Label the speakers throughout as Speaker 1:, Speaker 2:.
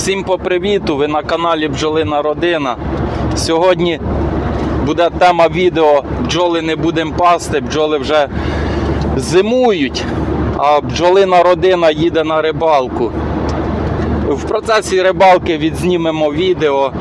Speaker 1: Всім по привіту! Ви на каналі Бджолина Родина. Сьогодні буде тема відео Бджоли не будемо пасти, бджоли вже зимують, а бджолина родина їде на рибалку. В процесі рибалки відзнімемо відео,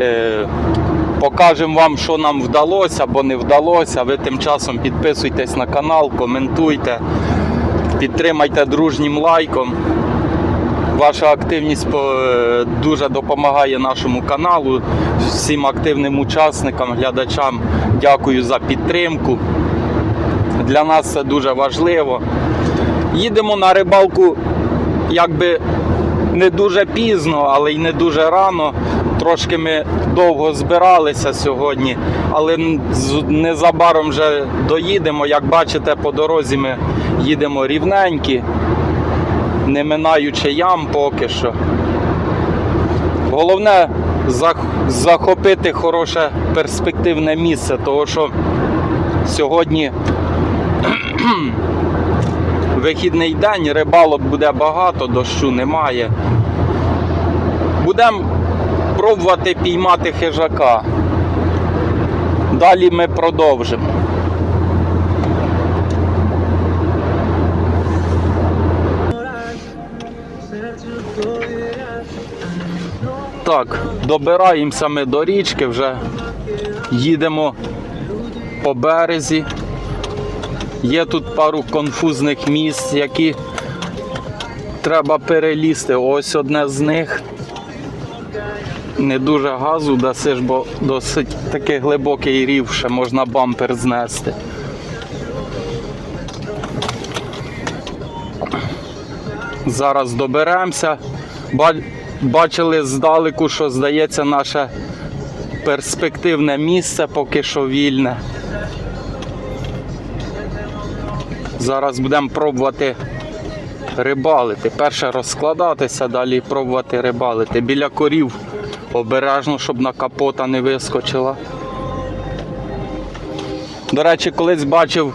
Speaker 1: е, покажемо вам, що нам вдалося або не вдалося. Ви тим часом підписуйтесь на канал, коментуйте, підтримайте дружнім лайком. Ваша активність е, дуже допомагає нашому каналу, всім активним учасникам, глядачам. Дякую за підтримку. Для нас це дуже важливо. Їдемо на рибалку якби не дуже пізно, але й не дуже рано. Трошки ми довго збиралися сьогодні, але незабаром вже доїдемо. Як бачите, по дорозі ми їдемо рівненькі не минаючи ям поки що. Головне захопити хороше перспективне місце, тому що сьогодні вихідний день, рибалок буде багато, дощу немає. Будемо пробувати піймати хижака. Далі ми продовжимо. Так, добираємося ми до річки, вже їдемо по березі. Є тут пару конфузних місць, які треба перелізти. Ось одне з них. Не дуже газу дасиш, бо досить такий глибокий рів, ще можна бампер знести. Зараз доберемося. Ба- Бачили здалеку, що здається наше перспективне місце поки що вільне. Зараз будемо пробувати рибалити. Перше розкладатися, далі пробувати рибалити. Біля корів обережно, щоб на капота не вискочила. До речі, колись бачив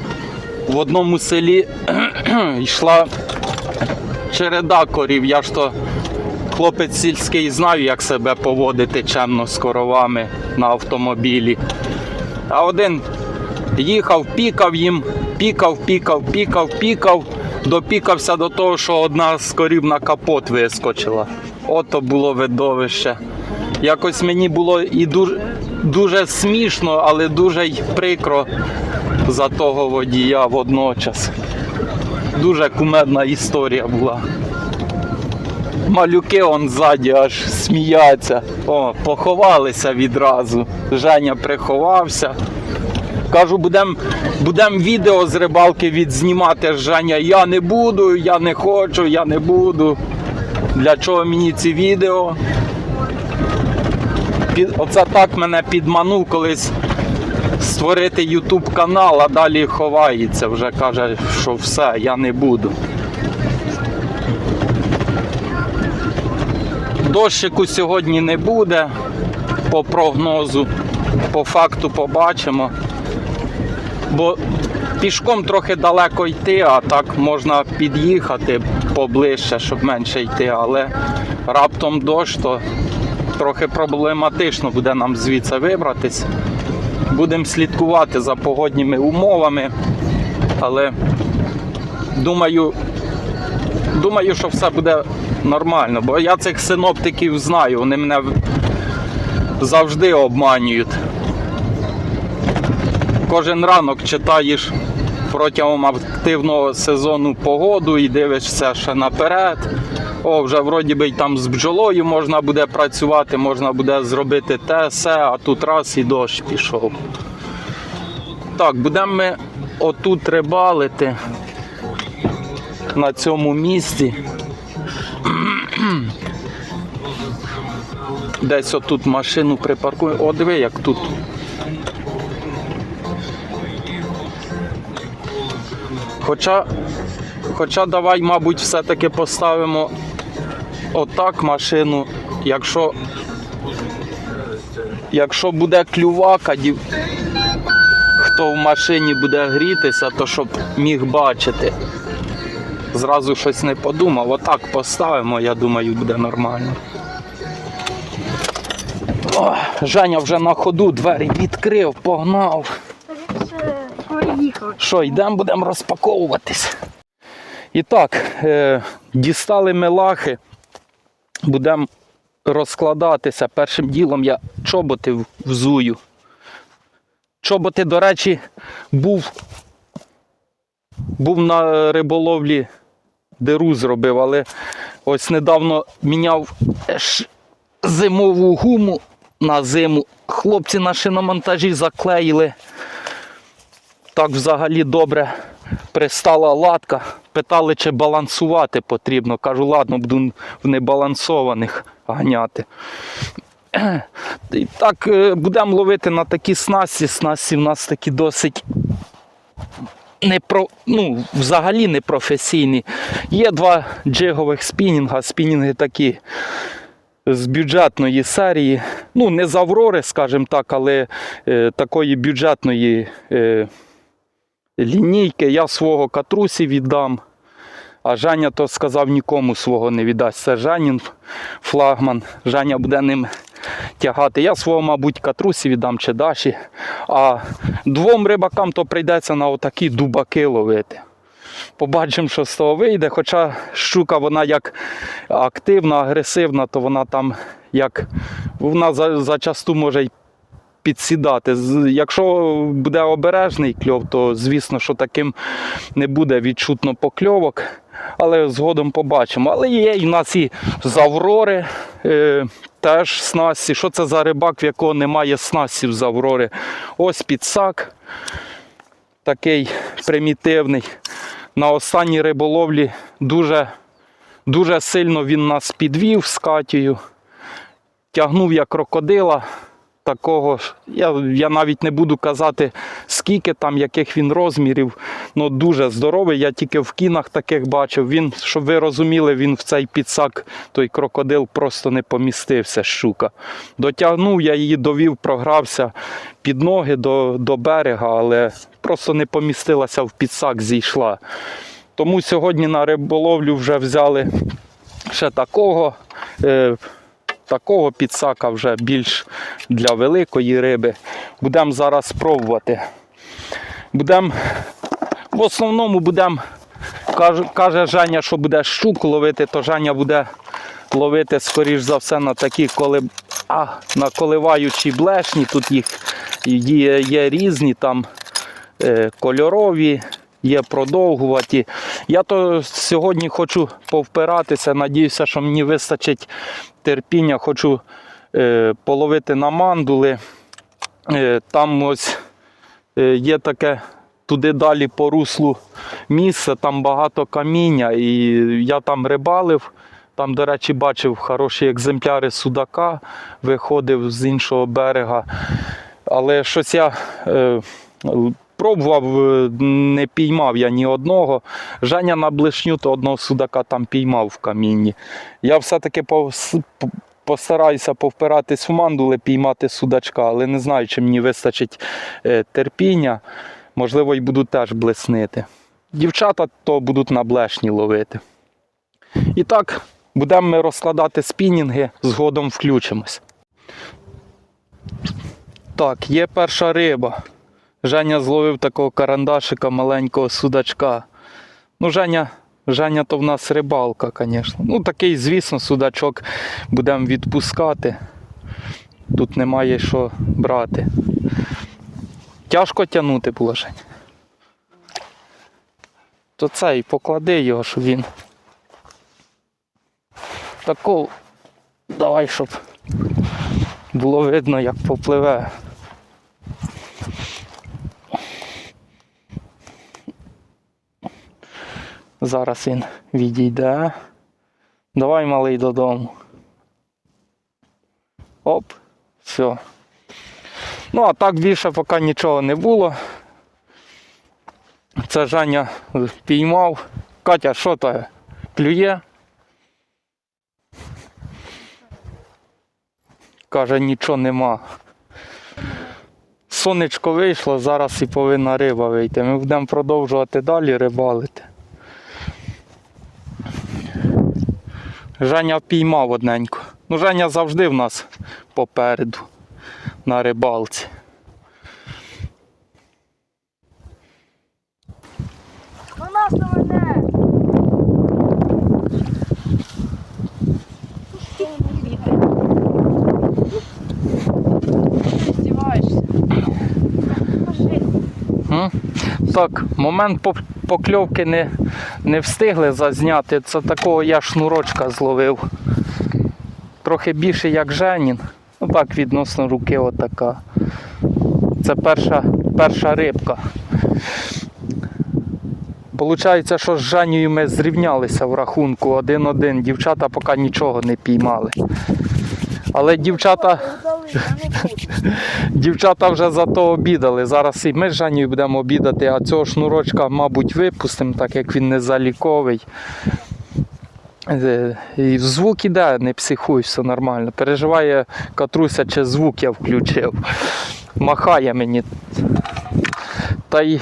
Speaker 1: в одному селі йшла череда корів. Я ж то хлопець сільський знав, як себе поводити чемно з коровами на автомобілі. А один їхав, пікав їм, пікав, пікав, пікав, пікав, допікався до того, що одна з корів на капот вискочила. Ото було видовище. Якось мені було і дуже, дуже смішно, але дуже й прикро за того водія водночас. Дуже кумедна історія була. Малюки он ззаді аж сміються. О, поховалися відразу. Женя приховався. Кажу, будемо будем відео з рибалки відзнімати. Женя, я не буду, я не хочу, я не буду. Для чого мені ці відео? Під, оце так мене підманув колись створити YouTube канал, а далі ховається. Вже каже, що все, я не буду. Дощику сьогодні не буде по прогнозу. По факту побачимо. Бо пішком трохи далеко йти, а так можна під'їхати поближче, щоб менше йти, але раптом дощ, то трохи проблематично буде нам звідси вибратись. Будемо слідкувати за погодніми умовами, але думаю, думаю, що все буде нормально, бо я цих синоптиків знаю, вони мене завжди обманюють. Кожен ранок читаєш протягом активного сезону погоду і дивишся ще наперед. О, вже вроді би там з бджолою можна буде працювати, можна буде зробити те, се, а тут раз і дощ пішов. Так, будемо ми отут рибалити на цьому місці. Десь отут машину припаркую. О, диви, як тут. Хоча, хоча давай, мабуть, все-таки поставимо отак машину, якщо, якщо буде клювака, хто в машині буде грітися, то щоб міг бачити. Зразу щось не подумав. Отак поставимо, я думаю, буде нормально. О, Женя вже на ходу двері відкрив, погнав. Що, йдемо, будемо розпаковуватись. І так, е, дістали ми лахи, будемо розкладатися. Першим ділом я чоботи взую. Чоботи, до речі, був, був на риболовлі, диру зробив, але ось недавно міняв зимову гуму на зиму. Хлопці на шиномонтажі заклеїли так взагалі добре пристала латка. Питали, чи балансувати потрібно. Кажу, ладно, буду в небалансованих ганяти. І так, е, будемо ловити на такі снасті. Снасті в нас такі досить не про, ну, взагалі не професійні. Є два джигових спінінга. Спінінги такі з бюджетної серії. Ну, не з Аврори, скажімо так, але е, такої бюджетної. Е, лінійки. Я свого катрусі віддам. А Женя то сказав нікому свого не віддасть. Це Женін флагман. Женя буде ним тягати. Я свого, мабуть, катрусі віддам чи Даші. А двом рибакам то прийдеться на отакі дубаки ловити. Побачимо, що з того вийде. Хоча щука, вона як активна, агресивна, то вона там як вона за- зачасту може й підсідати. Якщо буде обережний кльов, то звісно, що таким не буде відчутно покльовок. Але згодом побачимо. Але є і в нас і з Аврори е, теж снасті. Що це за рибак, в якого немає снастів з Аврори? Ось підсак. Такий примітивний. На останній риболовлі дуже, дуже сильно він нас підвів з Катєю. Тягнув як крокодила такого. Я, я навіть не буду казати, скільки там, яких він розмірів. Ну дуже здоровий. Я тільки в кінах таких бачив. Він, щоб ви розуміли, він в цей підсак, той крокодил просто не помістився, щука. Дотягнув, я її довів, програвся під ноги до, до берега, але просто не помістилася в підсак, зійшла. Тому сьогодні на риболовлю вже взяли ще такого. Такого підсака вже більш для великої риби. Будемо зараз пробувати. Будемо, в основному будемо, каже, Женя, що буде щуку ловити, то Женя буде ловити, скоріш за все, на такі коли, а, на коливаючі блешні. Тут їх є, є різні там е, кольорові, є продовгуваті. Я то сьогодні хочу повпиратися, надіюся, що мені вистачить терпіння, хочу е, половити на мандули. Е, там ось е, є таке туди далі по руслу місце, там багато каміння, і я там рибалив. Там, до речі, бачив хороші екземпляри судака, виходив з іншого берега. Але щось я е, пробував, е, не піймав я ні одного. Женя на блишню, то одного судака там піймав в камінні. Я все-таки постараюся повпиратись в мандули, піймати судачка, але не знаю, чи мені вистачить е, терпіння. Можливо, і буду теж блеснити. Дівчата то будуть на блешні ловити. І так, будемо ми розкладати спінінги, згодом включимось. Так, є перша риба. Женя зловив такого карандашика маленького судачка. Ну, Женя, Женя то в нас рибалка, звісно. Ну, такий, звісно, судачок будемо відпускати. Тут немає що брати. Тяжко тягнути було, Жень. То цей поклади його, щоб він. Таку. Давай, щоб було видно, як попливе. Зараз він відійде. Давай малий додому. Оп, все. Ну, а так більше поки нічого не було. Це Женя піймав. Катя, що то? Клює? Каже, нічого нема. Сонечко вийшло, зараз і повинна риба вийти. Ми будемо продовжувати далі рибалити. Женя піймав одненько. Ну, Женя завжди в нас попереду на рибалці.
Speaker 2: Вона мене.
Speaker 3: Здіваєшся.
Speaker 1: М? Так, момент покльовки не, не встигли зазняти. Це такого я шнурочка зловив. Трохи більше, як Женін. Ну так, відносно руки отака. Це перша, перша рибка. Получається, що з Женєю ми зрівнялися в рахунку 1-1. Дівчата поки нічого не піймали. Але дівчата. Дівчата вже зато обідали. Зараз і ми з Жанію будемо обідати, а цього шнурочка, мабуть, випустимо, так як він не заліковий. Е, І звук іде, не психуй, все нормально. Переживає Катруся, чи звук я включив. Махає мені. Та й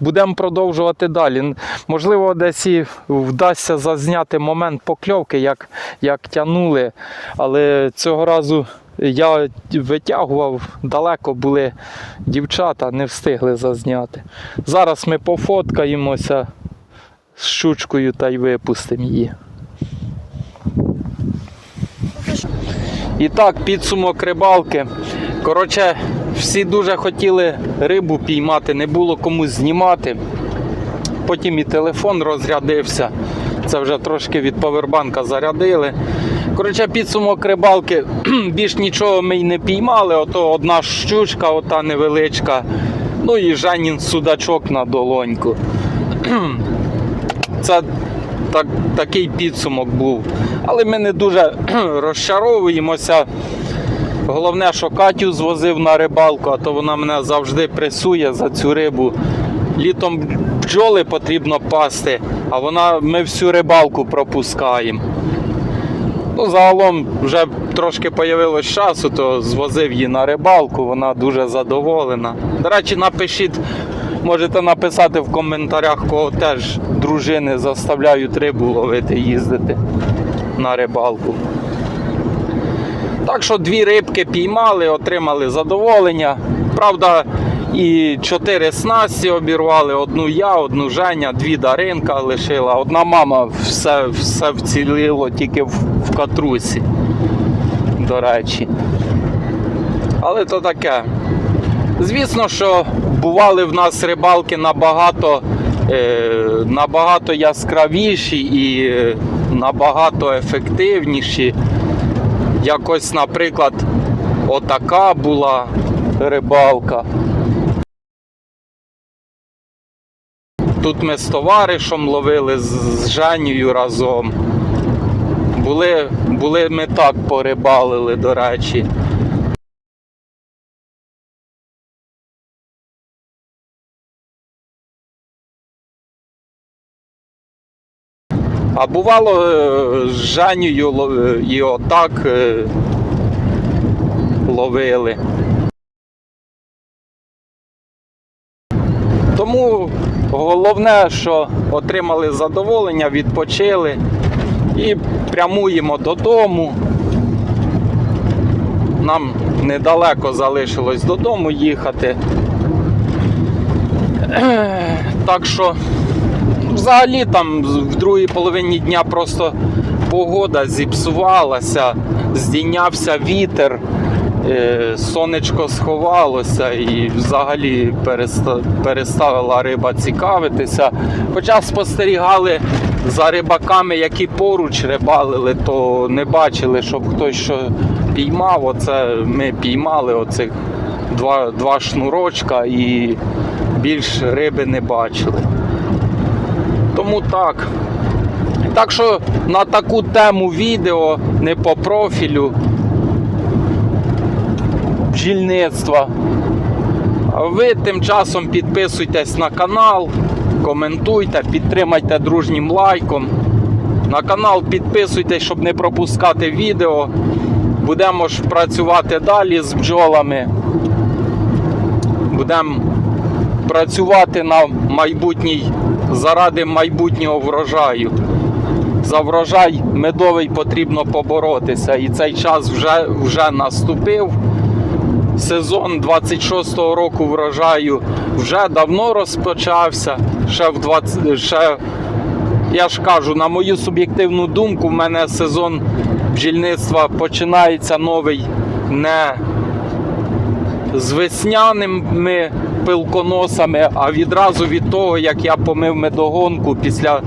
Speaker 1: будемо продовжувати далі. Можливо, десь і вдасться зазняти момент покльовки, як, як тянули, але цього разу я витягував, далеко були дівчата, не встигли зазняти. Зараз ми пофоткаємося з щучкою та й випустимо її. І так, підсумок рибалки. Коротше, всі дуже хотіли рибу піймати, не було кому знімати. Потім і телефон розрядився. Це вже трошки від повербанка зарядили. Коротше, підсумок рибалки. Більш нічого ми й не піймали. Ото одна щучка, ота невеличка. Ну і Женін судачок на долоньку. Це так, такий підсумок був. Але ми не дуже розчаровуємося. Головне, що Катю звозив на рибалку, а то вона мене завжди пресує за цю рибу. Літом бджоли потрібно пасти, а вона ми всю рибалку пропускаємо. Ну, загалом вже трошки появилось часу, то звозив її на рибалку, вона дуже задоволена. До речі, напишіть, можете написати в коментарях, кого теж дружини заставляють рибу ловити, їздити на рибалку. Так що дві рибки піймали, отримали задоволення. Правда, і чотири снасті обірвали, одну я, одну Женя, дві Даринка лишила. Одна мама все, все вціліло тільки в, в катрусі. До речі. Але то таке. Звісно, що бували в нас рибалки набагато, е, набагато яскравіші і е, набагато ефективніші. Якось, наприклад, отака була рибалка. Тут ми з товаришем ловили з, Женєю разом. Були, були ми так порибалили, до речі. А бувало е, з Женєю ло- і отак е, ловили. Тому головне, що отримали задоволення, відпочили і прямуємо додому. Нам недалеко залишилось додому їхати. Так що взагалі там в другій половині дня просто погода зіпсувалася, здійнявся вітер, сонечко сховалося і взагалі переста- перестала риба цікавитися. Хоча спостерігали за рибаками, які поруч рибалили, то не бачили, щоб хтось що піймав. Оце ми піймали оцих два, два шнурочка і більш риби не бачили. Тому так. Так що на таку тему відео не по профілю бджільництва. Ви тим часом підписуйтесь на канал, коментуйте, підтримайте дружнім лайком. На канал підписуйтесь, щоб не пропускати відео. Будемо ж працювати далі з бджолами. Будемо працювати на майбутній заради майбутнього врожаю. за врожай медовий потрібно поборотися. І цей час вже, вже наступив. Сезон 26-го року врожаю вже давно розпочався. Ще в 20, ще, я ж кажу, на мою суб'єктивну думку, в мене сезон бджільництва починається новий не з весняними пилконосами, а відразу від того, як я помив медогонку після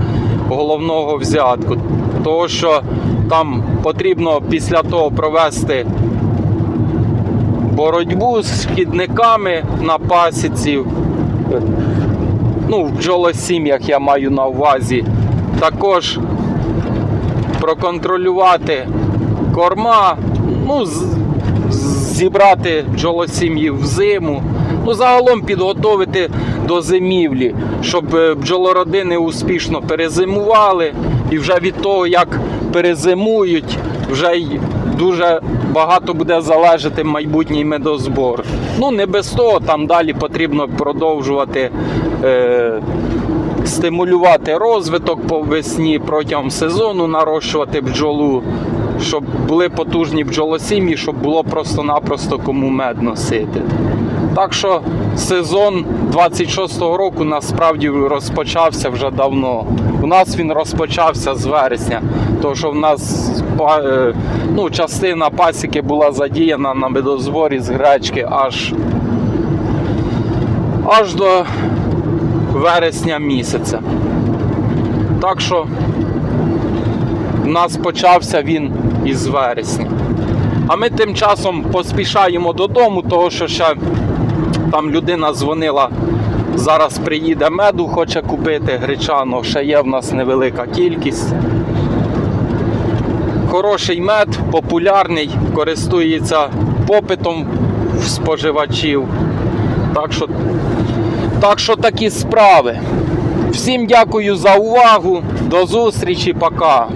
Speaker 1: головного взятку. Того, що там потрібно після того провести боротьбу з шкідниками на пасіці. Ну, в бджолосім'ях я маю на увазі. Також проконтролювати корма, ну, зібрати бджолосім'ї в зиму. Ну, загалом підготовити до зимівлі, щоб е, бджолородини успішно перезимували. І вже від того, як перезимують, вже й дуже багато буде залежати майбутній медозбор. Ну, не без того, там далі потрібно продовжувати. Е- стимулювати розвиток по весні протягом сезону, нарощувати бджолу, щоб були потужні бджолосім'ї, щоб було просто-напросто кому мед носити. Так що сезон 26-го року насправді розпочався вже давно. У нас він розпочався з вересня, тому що в нас е, ну, частина пасіки була задіяна на медозборі з гречки аж, аж до вересня місяця. Так що в нас почався він із вересня. А ми тим часом поспішаємо додому, того що ще там людина дзвонила. Зараз приїде меду, хоче купити гречану, ще є в нас невелика кількість. Хороший мед, популярний, користується попитом споживачів. Так що так що такі справи. Всім дякую за увагу. До зустрічі, пока.